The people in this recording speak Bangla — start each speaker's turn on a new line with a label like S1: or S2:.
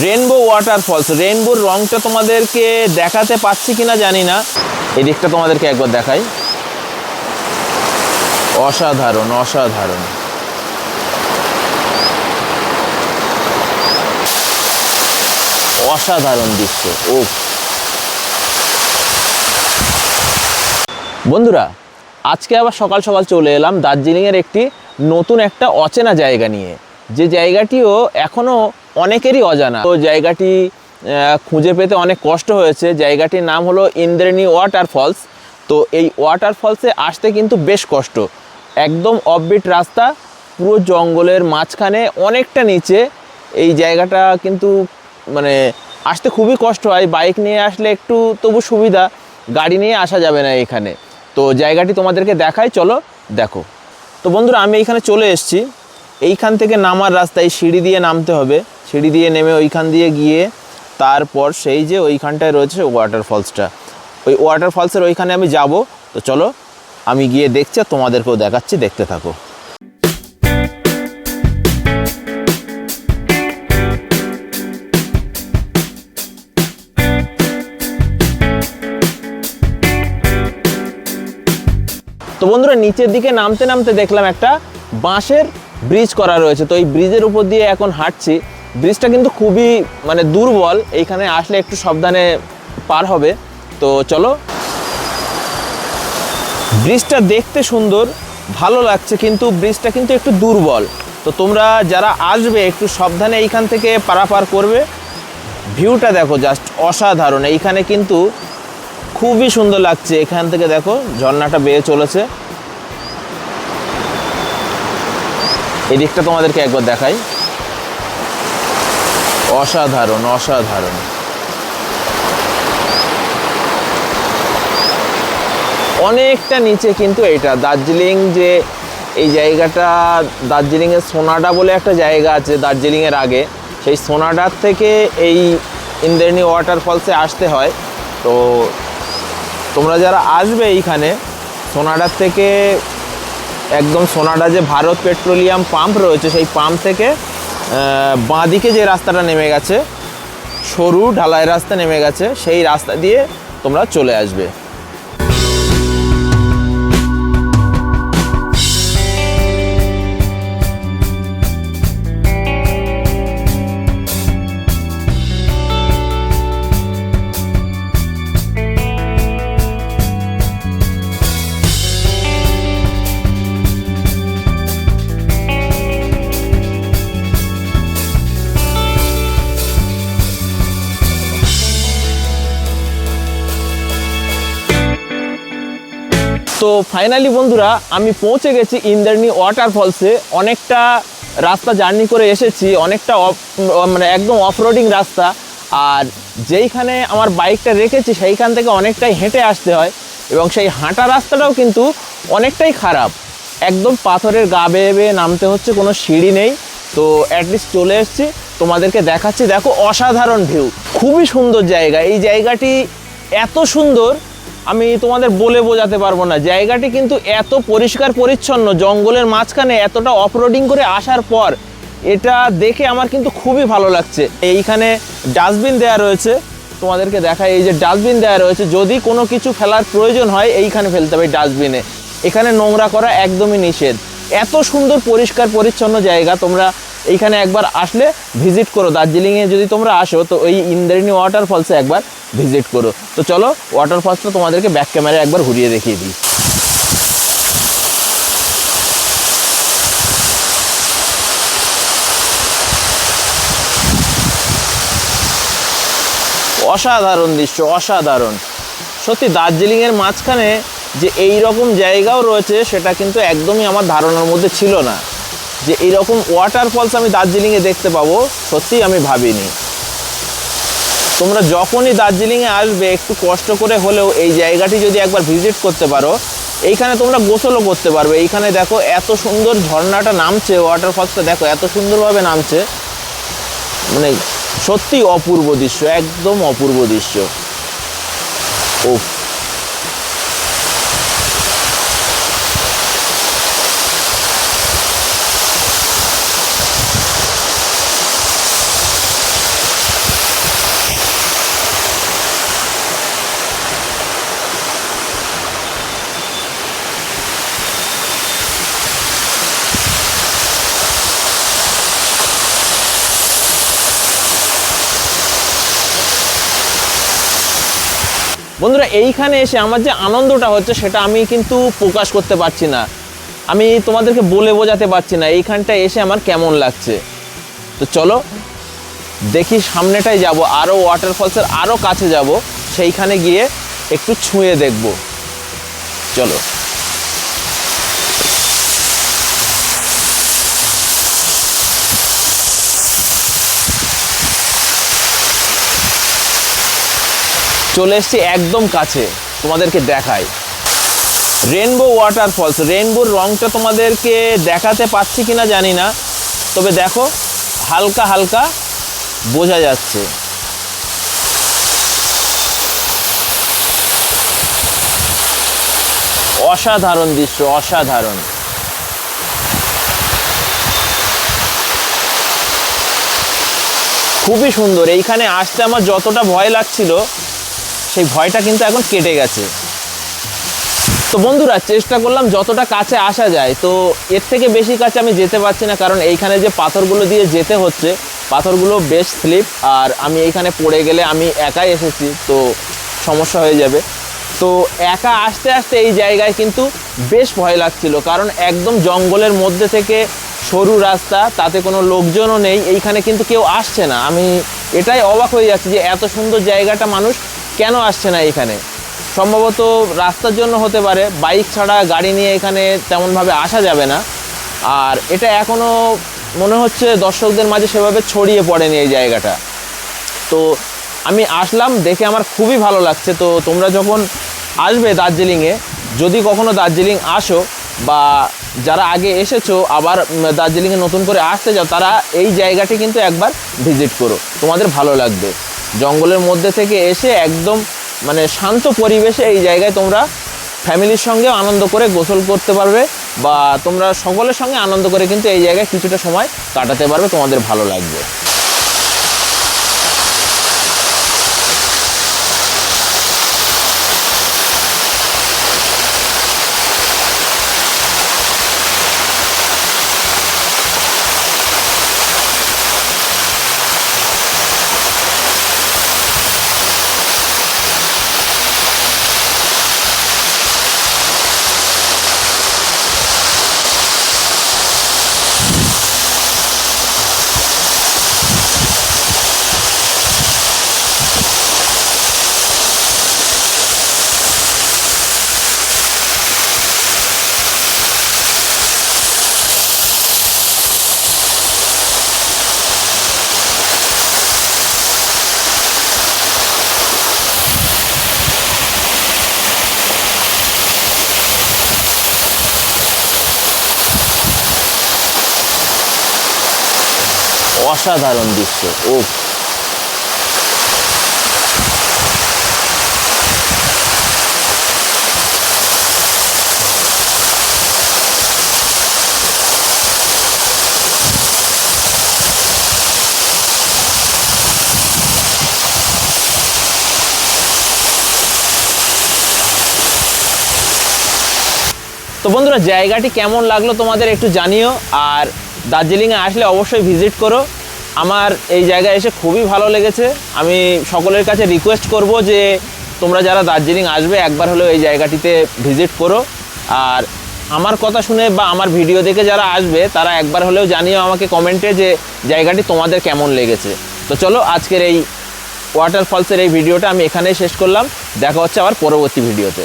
S1: রেনবো ওয়াটারফলস রেনবোর রংটা তোমাদেরকে দেখাতে পাচ্ছি কিনা জানি না। এদিকটা তোমাদেরকে একবার দেখাই। অসাধারণ অসাধারণ। অসাধারণ দৃশ্য ও বন্ধুরা, আজকে আবার সকাল সকাল চলে এলাম দার্জিলিংয়ের একটি নতুন একটা অচেনা জায়গা নিয়ে। যে জায়গাটিও এখনও অনেকেরই অজানা। তো জায়গাটি খুঁজে পেতে অনেক কষ্ট হয়েছে। জায়গাটির নাম হলো ইন্দ্রেণী ওয়াটার ফলস। তো এই ওয়াটার ফলসে আসতে কিন্তু বেশ কষ্ট। একদম অফবিট রাস্তা, পুরো জঙ্গলের মাঝখানে অনেকটা নিচে। এই জায়গাটা কিন্তু মানে আসতে খুবই কষ্ট হয়। বাইক নিয়ে আসলে একটু তবু সুবিধা, গাড়ি নিয়ে আসা যাবে না এখানে। তো জায়গাটি তোমাদেরকে দেখাই, চলো দেখো। তো বন্ধুরা, আমি এইখানে চলে এসেছি। এইখান থেকে নামার রাস্তায় সিঁড়ি দিয়ে নামতে হবে। সিঁড়ি দিয়ে নেমে ওইখান দিয়ে গিয়ে তারপর সেই যে ওইখানটায় রয়েছে ওয়াটার ফলসটা ওই ওয়াটার ফলসের ওইখানে আমি যাব। তো চলো, আমি গিয়ে দেখছি আর তোমাদেরকেও দেখাচ্ছি, দেখতে থাকো। তো বন্ধুরা, নিচের দিকে নামতে নামতে দেখলাম একটা বাঁশের ব্রিজ করা রয়েছে। তো এই ব্রিজের উপর দিয়ে এখন হাঁটছি। ব্রিজটা কিন্তু খুবই মানে দুর্বল। এইখানে আসলে একটু সাবধানে পার হবে। তো চলো। ব্রিজটা দেখতে সুন্দর, ভালো লাগছে, কিন্তু ব্রিজটা কিন্তু একটু দুর্বল। তো তোমরা যারা আসবে, একটু সাবধানে এইখান থেকে পারাপার করবে। ভিউটা দেখো, জাস্ট অসাধারণ। এইখানে কিন্তু খুবই সুন্দর লাগছে। এখান থেকে দেখো, ঝর্ণাটা বেয়ে চলেছে। এই দিকটা তোমাদেরকে একবার দেখাই। অসাধারণ অসাধারণ। অনেকটা নিচে কিন্তু এটা দার্জিলিং যে এই জায়গাটা, দার্জিলিংয়ের সোনাডা বলে একটা জায়গা আছে দার্জিলিংয়ের আগে। সেই সোনাডার থেকে এই ইন্দ্রেণী ওয়াটারফলসে আসতে হয়। তো তোমরা যারা আসবে এইখানে, সোনাডার থেকে একদম সোনাডা যে ভারত পেট্রোলিয়াম পাম্প রয়েছে, সেই পাম্প থেকে বাঁ বাঁদিকে যে রাস্তাটা নেমে গেছে, সরু ঢালাই রাস্তা নেমে গেছে, সেই রাস্তা দিয়ে তোমরা চলে আসবে। তো ফাইনালি বন্ধুরা, আমি পৌঁছে গেছি ইন্দ্রাণী ওয়াটারফলসে অনেকটা রাস্তা জার্নি করে এসেছি, অনেকটা মানে একদম অফরোডিং রাস্তা। আর যেইখানে আমার বাইকটা রেখেছি, সেইখান থেকে অনেকটাই হেঁটে আসতে হয়। এবং সেই হাঁটা রাস্তাটাও কিন্তু অনেকটাই খারাপ। একদম পাথরের গা বেয়ে বেয়ে নামতে হচ্ছে, কোনো সিঁড়ি নেই। তো অ্যাটলিস্ট চলে এসেছি। তোমাদেরকে দেখাচ্ছি, দেখো অসাধারণ ভিউ খুবই সুন্দর জায়গা। এই জায়গাটি এত সুন্দর আমি তোমাদের বলে বোঝাতে পারব না। জায়গাটি কিন্তু এত পরিষ্কার পরিচ্ছন্ন, জঙ্গলের মাঝখানে এতটা অফরোডিং করে আসার পর, এটা দেখে আমার কিন্তু খুবই ভালো লাগছে। এইখানে ডাস্টবিন দেওয়া রয়েছে। তোমাদেরকে দেখায় এই যে ডাস্টবিন দেওয়া রয়েছে, যদি কোনো কিছু ফেলার প্রয়োজন হয়, এইখানে ফেলতে হবে ডাস্টবিনে। এখানে নোংরা করা একদমই নিষেধ। এত সুন্দর পরিষ্কার পরিচ্ছন্ন জায়গা, তোমরা এইখানে একবার আসলে ভিজিট করো। দার্জিলিংয়ে যদি তোমরা আসো, তো ওই ইন্দ্রাণী ওয়াটারফলসে একবার ভিজিট করো। তো চলো ওয়াটারফলসটা তোমাদেরকে ব্যাক ক্যামেরায় একবার ঘুরিয়ে দেখিয়ে দিই। অসাধারণ দৃশ্য, অসাধারণ। সত্যি, দার্জিলিংয়ের মাঝখানে যে এই রকম জায়গাও রয়েছে, সেটা কিন্তু একদমই আমার ধারণার মধ্যে ছিল না। যে এইরকম ওয়াটারফলস আমি দার্জিলিংয়ে দেখতে পাবো, সত্যিই আমি ভাবিনি। তোমরা যখনই দার্জিলিংয়ে আসবে, একটু কষ্ট করে হলেও এই জায়গাটি যদি একবার ভিজিট করতে পারো, এইখানে তোমরা গোসলও করতে পারবে। এইখানে দেখো এত সুন্দর ঝর্ণাটা নামছে ওয়াটারফলসটা দেখো এত সুন্দরভাবে নামছে। মানে সত্যি অপূর্ব দৃশ্য, একদম অপূর্ব দৃশ্য। ও বন্ধুরা, এইখানে এসে আমার যে আনন্দটা হচ্ছে সেটা আমি কিন্তু প্রকাশ করতে পারছি না। আমি তোমাদেরকে বলে বোঝাতে পারছি না এইখানটা এসে আমার কেমন লাগছে। তো চলো, দেখি সামনেটাই যাব আরও ওয়াটারফলসের আরও কাছে যাব, সেইখানে গিয়ে একটু ছুঁয়ে দেখব। চলো। চলে এসছি একদম কাছে, তোমাদেরকে দেখাই। রেনবো ওয়াটারফলস রেনবোর রংটা তোমাদেরকে দেখাতে পাচ্ছি কিনা জানি না, তবে দেখো, হালকা হালকা বোঝা যাচ্ছে। অসাধারণ দৃশ্য, অসাধারণ। খুবই সুন্দর, এইখানে আসতে আমার যতটা ভয় লাগছিল সেই ভয়টা কিন্তু এখন কেটে গেছে। তো বন্ধুরা, চেষ্টা করলাম যতটা কাছে আসা যায়, তো এর থেকে বেশি কাছে আমি যেতে পারছি না, কারণ এইখানে যে পাথরগুলো দিয়ে যেতে হচ্ছে, পাথরগুলো বেশ স্লিপ, আর আমি এইখানে পড়ে গেলে আমি একাই এসেছি, তো সমস্যা হয়ে যাবে। তো একা আসতে আসতে এই জায়গায় কিন্তু বেশ ভয় লাগছিল, কারণ একদম জঙ্গলের মধ্যে থেকে সরু রাস্তা, তাতে কোনো লোকজনও নেই, এইখানে কিন্তু কেউ আসছে না। আমি এটাই অবাক হয়ে যাচ্ছি যে এত সুন্দর জায়গাটা মানুষ কেন আসছে না এখানে? সম্ভবত রাস্তার জন্য হতে পারে, বাইক ছাড়া গাড়ি নিয়ে এখানে তেমনভাবে আসা যাবে না। আর এটা এখনও মনে হচ্ছে দর্শকদের মাঝে সেভাবে ছড়িয়ে পড়েনি এই জায়গাটা। তো আমি আসলাম, দেখে আমার খুবই ভালো লাগছে। তো তোমরা যখন আসবে দার্জিলিংয়ে, যদি কখনো দার্জিলিং আসো বা যারা আগে এসেছ, আবার দার্জিলিংয়ে নতুন করে আসতে যাও, তারা এই জায়গাটি কিন্তু একবার ভিজিট করো। তোমাদের ভালো লাগবে। জঙ্গলের মধ্যে থেকে এসে একদম মানে শান্ত পরিবেশে এই জায়গায় তোমরা ফ্যামিলির সঙ্গে আনন্দ করে গোসল করতে পারবে বা তোমরা সকলের সঙ্গে আনন্দ করে কিন্তু এই জায়গায় কিছুটা সময় কাটাতে পারবে, তোমাদের ভালো লাগবে। অসাধারণ দৃশ্য ও তো বন্ধুরা, জায়গাটি কেমন লাগল তোমাদের একটু জানিও, আর দার্জিলিংয়ে আসলে অবশ্যই ভিজিট করো। আমার এই জায়গায় এসে খুবই ভালো লেগেছে। আমি সকলের কাছে রিকোয়েস্ট করব যে তোমরা যারা দার্জিলিং আসবে, একবার হলেও এই জায়গাটিতে ভিজিট করো। আর আমার কথা শুনে বা আমার ভিডিও দেখে যারা আসবে, তারা একবার হলেও জানিও আমাকে কমেন্টে যে জায়গাটি তোমাদের কেমন লেগেছে। তো চলো, আজকের এই ওয়াটারফলসের এই ভিডিওটা আমি এখানেই শেষ করলাম। দেখা হচ্ছে আবার পরবর্তী ভিডিওতে